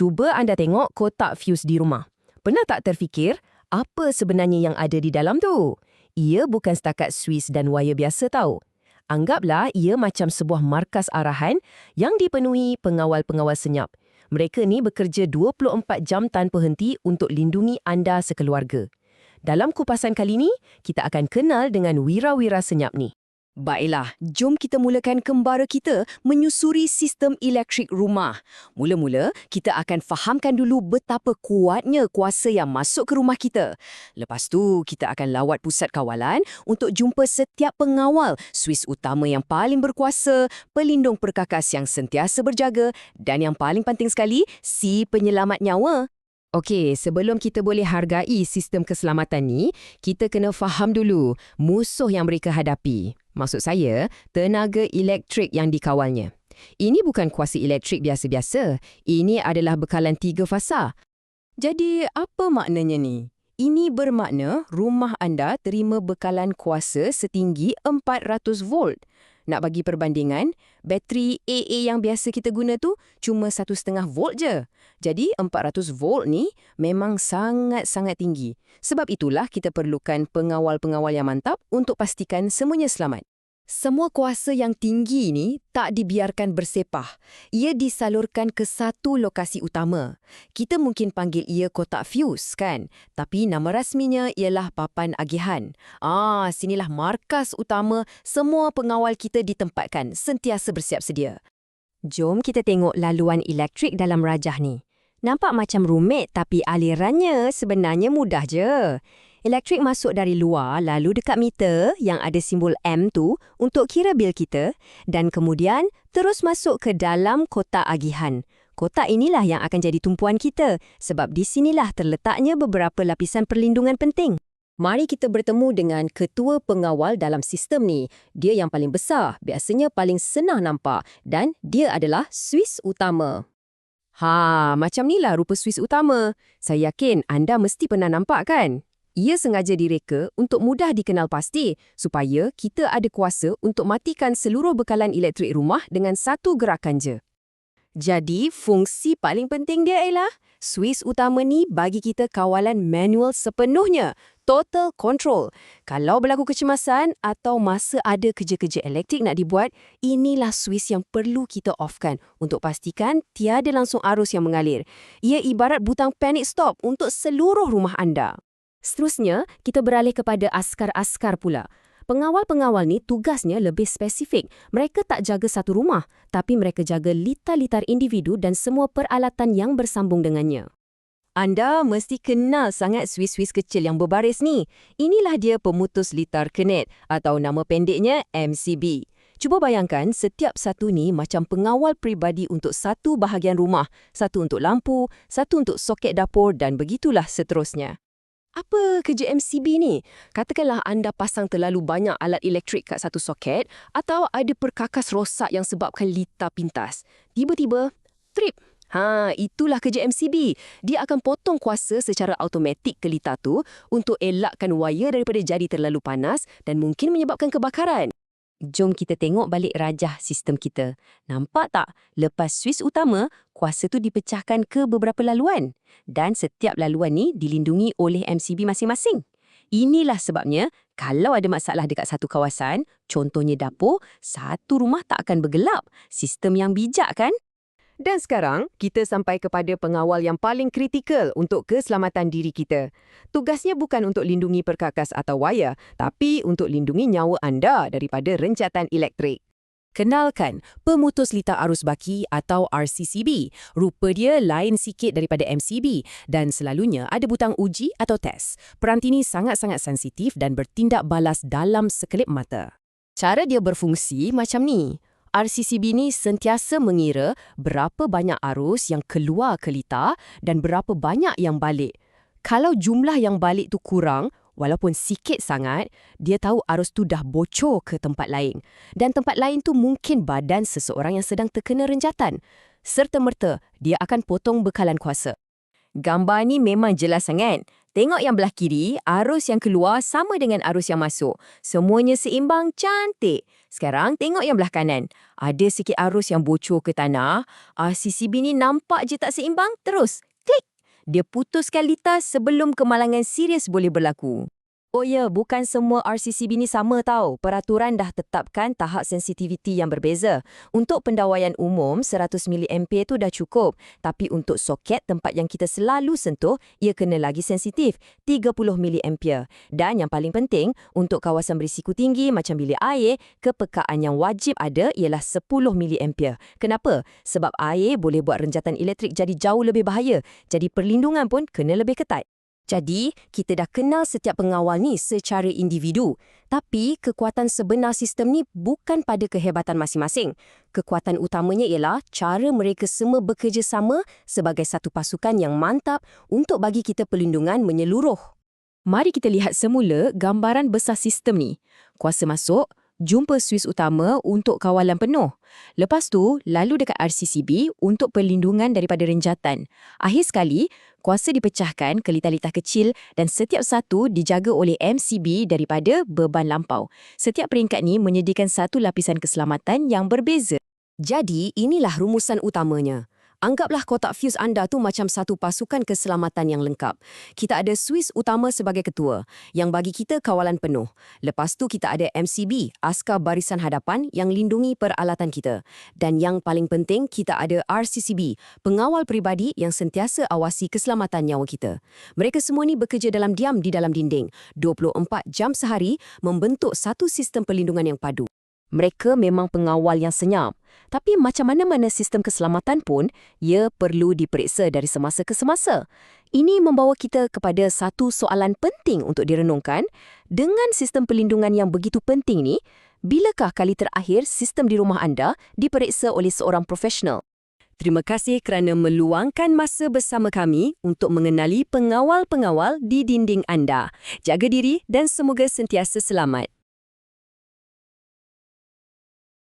Cuba anda tengok kotak fuse di rumah. Pernah tak terfikir apa sebenarnya yang ada di dalam tu? Ia bukan setakat suis dan wire biasa tau. Anggaplah ia macam sebuah markas arahan yang dipenuhi pengawal-pengawal senyap. Mereka ni bekerja 24 jam tanpa henti untuk lindungi anda sekeluarga. Dalam kupasan kali ni, kita akan kenal dengan wira-wira senyap ni. Baiklah, jom kita mulakan kembara kita menyusuri sistem elektrik rumah. Mula-mula, kita akan fahamkan dulu betapa kuatnya kuasa yang masuk ke rumah kita. Lepas tu, kita akan lawat pusat kawalan untuk jumpa setiap pengawal, suis utama yang paling berkuasa, pelindung perkakas yang sentiasa berjaga dan yang paling penting sekali, si penyelamat nyawa. Okey, sebelum kita boleh hargai sistem keselamatan ni, kita kena faham dulu musuh yang mereka hadapi. Maksud saya, tenaga elektrik yang dikawalnya. Ini bukan kuasa elektrik biasa-biasa. Ini adalah bekalan tiga fasa. Jadi, apa maknanya ni? Ini bermakna rumah anda terima bekalan kuasa setinggi 400 volt. Nak bagi perbandingan, bateri AA yang biasa kita guna tu cuma 1.5 volt je. Jadi 400 volt ni memang sangat-sangat tinggi. Sebab itulah kita perlukan pengawal-pengawal yang mantap untuk pastikan semuanya selamat. Semua kuasa yang tinggi ini tak dibiarkan bersepah. Ia disalurkan ke satu lokasi utama. Kita mungkin panggil ia kotak fuse, kan? Tapi nama rasminya ialah papan agihan. Ah, sinilah markas utama semua pengawal kita ditempatkan, sentiasa bersiap sedia. Jom kita tengok laluan elektrik dalam rajah ni. Nampak macam rumit tapi alirannya sebenarnya mudah je. Elektrik masuk dari luar lalu dekat meter yang ada simbol M tu untuk kira bil kita dan kemudian terus masuk ke dalam kotak agihan. Kotak inilah yang akan jadi tumpuan kita sebab di sinilah terletaknya beberapa lapisan perlindungan penting. Mari kita bertemu dengan ketua pengawal dalam sistem ni. Dia yang paling besar, biasanya paling senang nampak dan dia adalah Swiss utama. Ha, macam nilah rupa Swiss utama. Saya yakin anda mesti pernah nampak kan? Ia sengaja direka untuk mudah dikenal pasti supaya kita ada kuasa untuk matikan seluruh bekalan elektrik rumah dengan satu gerakan je. Jadi, fungsi paling penting dia ialah Swiss utama ni bagi kita kawalan manual sepenuhnya, total control. Kalau berlaku kecemasan atau masa ada kerja-kerja elektrik nak dibuat, inilah Swiss yang perlu kita offkan untuk pastikan tiada langsung arus yang mengalir. Ia ibarat butang panic stop untuk seluruh rumah anda. Seterusnya, kita beralih kepada askar-askar pula. Pengawal-pengawal ni tugasnya lebih spesifik. Mereka tak jaga satu rumah, tapi mereka jaga litar-litar individu dan semua peralatan yang bersambung dengannya. Anda mesti kenal sangat Swiss-Swiss kecil yang berbaris ni. Inilah dia pemutus litar kenet atau nama pendeknya MCB. Cuba bayangkan setiap satu ni macam pengawal pribadi untuk satu bahagian rumah, satu untuk lampu, satu untuk soket dapur dan begitulah seterusnya. Apa kerja MCB ni? Katakanlah anda pasang terlalu banyak alat elektrik kat satu soket atau ada perkakas rosak yang sebabkan litar pintas. Tiba-tiba, trip. Ha, itulah kerja MCB. Dia akan potong kuasa secara automatik ke litar tu untuk elakkan wire daripada jadi terlalu panas dan mungkin menyebabkan kebakaran. Jom kita tengok balik rajah sistem kita. Nampak tak? Lepas suis utama, kuasa tu dipecahkan ke beberapa laluan. Dan setiap laluan ni dilindungi oleh MCB masing-masing. Inilah sebabnya, kalau ada masalah dekat satu kawasan, contohnya dapur, satu rumah tak akan bergelap. Sistem yang bijak kan? Dan sekarang, kita sampai kepada pengawal yang paling kritikal untuk keselamatan diri kita. Tugasnya bukan untuk lindungi perkakas atau wayar, tapi untuk lindungi nyawa anda daripada rencatan elektrik. Kenalkan, pemutus litar arus baki atau RCCB. Rupa dia lain sikit daripada MCB dan selalunya ada butang uji atau tes. Peranti ini sangat-sangat sensitif dan bertindak balas dalam sekelip mata. Cara dia berfungsi macam ni. RCCB ni sentiasa mengira berapa banyak arus yang keluar ke litar dan berapa banyak yang balik. Kalau jumlah yang balik tu kurang, walaupun sikit sangat, dia tahu arus tu dah bocor ke tempat lain. Dan tempat lain tu mungkin badan seseorang yang sedang terkena renjatan. Serta-merta, dia akan potong bekalan kuasa. Gambar ni memang jelas sangat. Tengok yang belah kiri, arus yang keluar sama dengan arus yang masuk. Semuanya seimbang, cantik. Sekarang tengok yang belah kanan. Ada sikit arus yang bocor ke tanah. RCCB ni nampak je tak seimbang, terus klik. Dia putuskan litas sebelum kemalangan serius boleh berlaku. Oh ya, bukan semua RCCB ni sama tau. Peraturan dah tetapkan tahap sensitiviti yang berbeza. Untuk pendawaian umum, 100 mA tu dah cukup. Tapi untuk soket tempat yang kita selalu sentuh, ia kena lagi sensitif, 30 mA. Dan yang paling penting, untuk kawasan berisiko tinggi macam bilik air, kepekaan yang wajib ada ialah 10 mA. Kenapa? Sebab air boleh buat renjatan elektrik jadi jauh lebih bahaya. Jadi perlindungan pun kena lebih ketat. Jadi, kita dah kenal setiap pengawal ni secara individu. Tapi, kekuatan sebenar sistem ni bukan pada kehebatan masing-masing. Kekuatan utamanya ialah cara mereka semua bekerjasama sebagai satu pasukan yang mantap untuk bagi kita perlindungan menyeluruh. Mari kita lihat semula gambaran besar sistem ni. Kuasa masuk, jumpa Swiss utama untuk kawalan penuh. Lepas tu, lalu dekat RCCB untuk perlindungan daripada renjatan. Akhir sekali, kuasa dipecahkan ke litah-litah kecil dan setiap satu dijaga oleh MCB daripada beban lampau. Setiap peringkat ni menyediakan satu lapisan keselamatan yang berbeza. Jadi, inilah rumusan utamanya. Anggaplah kotak fuse anda tu macam satu pasukan keselamatan yang lengkap. Kita ada Swiss utama sebagai ketua, yang bagi kita kawalan penuh. Lepas tu kita ada MCB, askar barisan hadapan yang lindungi peralatan kita. Dan yang paling penting, kita ada RCCB, pengawal peribadi yang sentiasa awasi keselamatan nyawa kita. Mereka semua ni bekerja dalam diam di dalam dinding, 24 jam sehari, membentuk satu sistem perlindungan yang padu. Mereka memang pengawal yang senyap. Tapi macam mana-mana sistem keselamatan pun, ia perlu diperiksa dari semasa ke semasa. Ini membawa kita kepada satu soalan penting untuk direnungkan. Dengan sistem perlindungan yang begitu penting ni, bilakah kali terakhir sistem di rumah anda diperiksa oleh seorang profesional? Terima kasih kerana meluangkan masa bersama kami untuk mengenali pengawal-pengawal di dinding anda. Jaga diri dan semoga sentiasa selamat.